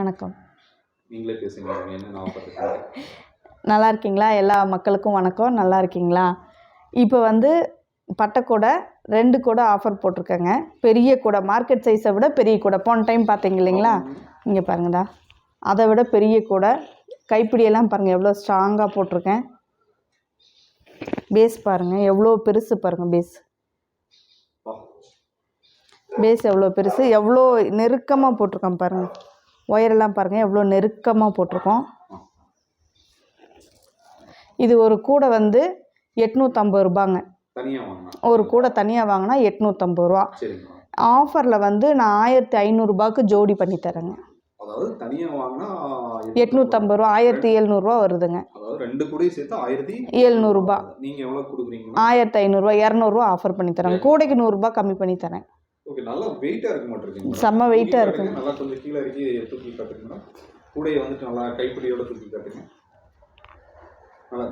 வணக்கம். நீங்களே பேசுங்க நல்லா இருக்கீங்களா எல்லா மக்களுக்கும் வணக்கம். நல்லா இருக்கீங்களா இப்போ வந்து பட்டைக்கூடை ரெண்டு கூடை ஆஃபர் போட்டிருக்கேங்க. பெரிய கூடை மார்க்கெட் சைஸை விட பெரிய கூடை. போன டைம் பார்த்தீங்க இல்லைங்களா? இங்கே பாருங்கடா. அதை விட பெரிய கூடை. கைப்பிடியெல்லாம் பாருங்கள் எவ்வளோ ஸ்ட்ராங்காக போட்டிருக்கேன். பேஸ் பாருங்கள் எவ்வளோ பெருசு பாருங்கள் பேஸ். பேஸ் எவ்வளோ பெருசு எவ்வளோ நெருக்கமாக போட்டிருக்கோம் பாருங்கள் ஒயரெல்லாம் பாருங்கள் எவ்வளோ நெருக்கமாக போட்டிருக்கோம். இது ஒரு கூடை வந்து எட்நூற்றம்பது ரூபாங்க. ஒரு கூடை தனியாக வாங்கினா எட்நூற்றம்பது ரூபா. ஆஃபரில் வந்து நான் ஆயிரத்தி ஐநூறுரூபாக்கு ஜோடி பண்ணி தரேங்க. அதாவது தனியா வாங்கினா எட்நூற்றம்பது ரூபா ஆயிரத்தி எழுநூறுபா வருதுங்க. அதாவது ரெண்டு கூடையும் சேர்த்து ஆயிரத்தி எழுநூறுபா நீங்க எவ்வளவு கொடுக்குறீங்க ஆயிரத்தி ஐநூறுரூவா இரநூறுவா ஆஃபர் பண்ணி தரேன் கூடைக்கு நூறுரூபா கம்மி பண்ணி தரேன். ஓகே நல்லா வெயிட்டா இருக்க மாட்டிருக்கீங்க செம்ம வெயிட்டாக இருக்கு நல்லா கொஞ்சம் கீழே இறக்கி தூக்கி காட்டுங்க கூடையை வந்துட்டு நல்லா கைப்பிடியோட தூக்கி காட்டுங்க. நல்லா.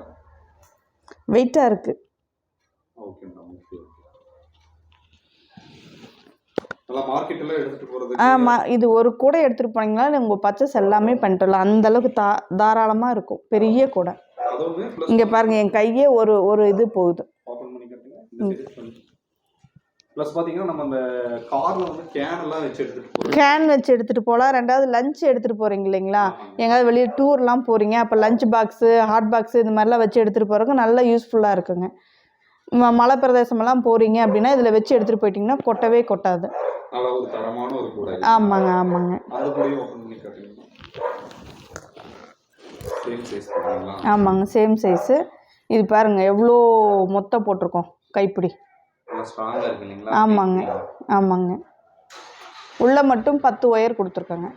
வெயிட்டாக இருக்குது ஓகே மேடம் ஓகே ஆமாம் இது ஒரு கூடை எடுத்துகிட்டு போனீங்கன்னா உங்கள் பர்ச்சேஸ் எல்லாமே பண்ணிட்டுலாம் அந்த அளவுக்கு தா தாராளமாக இருக்கும். பெரிய கூடை. இங்கே பாருங்கள் என் கையே ஒரு ஒரு இது போகுது ஓப்பன் பண்ணி காட்டுங்க இந்த சைடு பண்ணி ப்ளஸ் பார்த்தீங்கன்னா நம்ம அந்த கார்ல வந்து கேன் எல்லாம் வச்சு எடுத்துட்டு போறோம். கேன் வச்சு எடுத்துகிட்டு போகலாம் ரெண்டாவது லஞ்ச் எடுத்துகிட்டு போகிறீங்க இல்லைங்களா? எங்கேயாவது வெளியே டூர்லாம் போகிறீங்க அப்போ லஞ்ச் பாக்ஸு ஹாட் பாக்ஸு இது மாதிரிலாம் வச்சு எடுத்துகிட்டு போகிறதுக்கு நல்லா யூஸ்ஃபுல்லாக இருக்குங்க. மலை பிரதேசமெல்லாம் போகிறீங்க அப்படின்னா இதில் வச்சு எடுத்துகிட்டு போயிட்டீங்கன்னா கொட்டவே கொட்டாது. ஆமாங்க ஆமாங்க. ஆமாங்க சேம் சைஸு இது பாருங்கள் எவ்வளோ மொத்தம் போட்டிருக்கோம். கைப்பிடி. ஆமாங்க. ஆமாங்க. உள்ளே மட்டும் பத்து ஒயர் கொடுத்துருக்காங்க.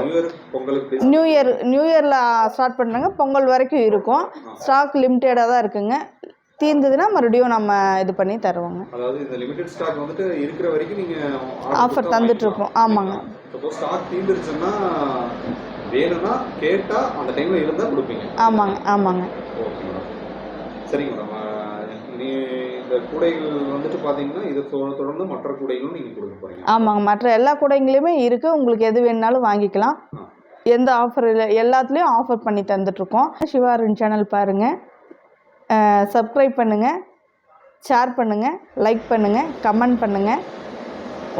New year new year new இயரில் ஸ்டார்ட் பண்ணுறாங்க பொங்கல் வரைக்கும் இருக்கும். ஸ்டாக் லிமிட்டடாக தான் இருக்குங்க. தீர்ந்ததுன்னா மறுபடியும் நம்ம இது பண்ணி தருவோங்க. அதாவது இந்த லிமிடெட் ஸ்டாக் வந்துட்டு இருக்கிற வரைக்கும் நீங்க ஆஃபர் தந்துட்டுருக்கோம். ஆமாங்க. சப்போஸ் ஸ்டாக் தீர்ந்துருச்சுன்னா வேணும்னா கேட்டா அந்த டைம்ல இருந்தா கொடுப்பீங்க. ஆமாங்க ஆமாங்க. சரிங்க மேடம். இனி இந்த கூடைகள் வந்துட்டு பார்த்தீங்கன்னா இதை தொடர்ந்து மற்ற கூடைகளும் நீங்கள் கொடுக்க போறீங்க. ஆமாங்க மற்ற எல்லா கூடைங்களையுமே இருக்குது உங்களுக்கு எது வேணுனாலும் வாங்கிக்கலாம். எந்த ஆஃபர் இல்லை எல்லாத்துலேயும் ஆஃபர் பண்ணி தந்துட்ருக்கோம் சிவாரின் சேனல் பாருங்கள் சப்ஸ்கிரைப் பண்ணுங்கள் ஷேர் பண்ணுங்கள் லைக் பண்ணுங்கள் கமெண்ட் பண்ணுங்கள்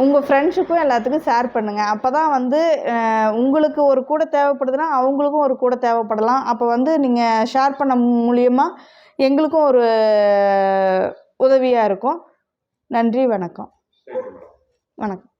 உங்கள் ஃப்ரெண்ட்ஸுக்கும் எல்லாத்துக்கும் ஷேர் பண்ணுங்கள் அப்போ தான் வந்து உங்களுக்கு ஒரு கூட தேவைப்படுதுன்னா அவங்களுக்கும் ஒரு கூட தேவைப்படலாம். அப்போ வந்து நீங்கள் ஷேர் பண்ண மூலியமாக எங்களுக்கும் ஒரு உதவியாக இருக்கும். நன்றி வணக்கம். வணக்கம்.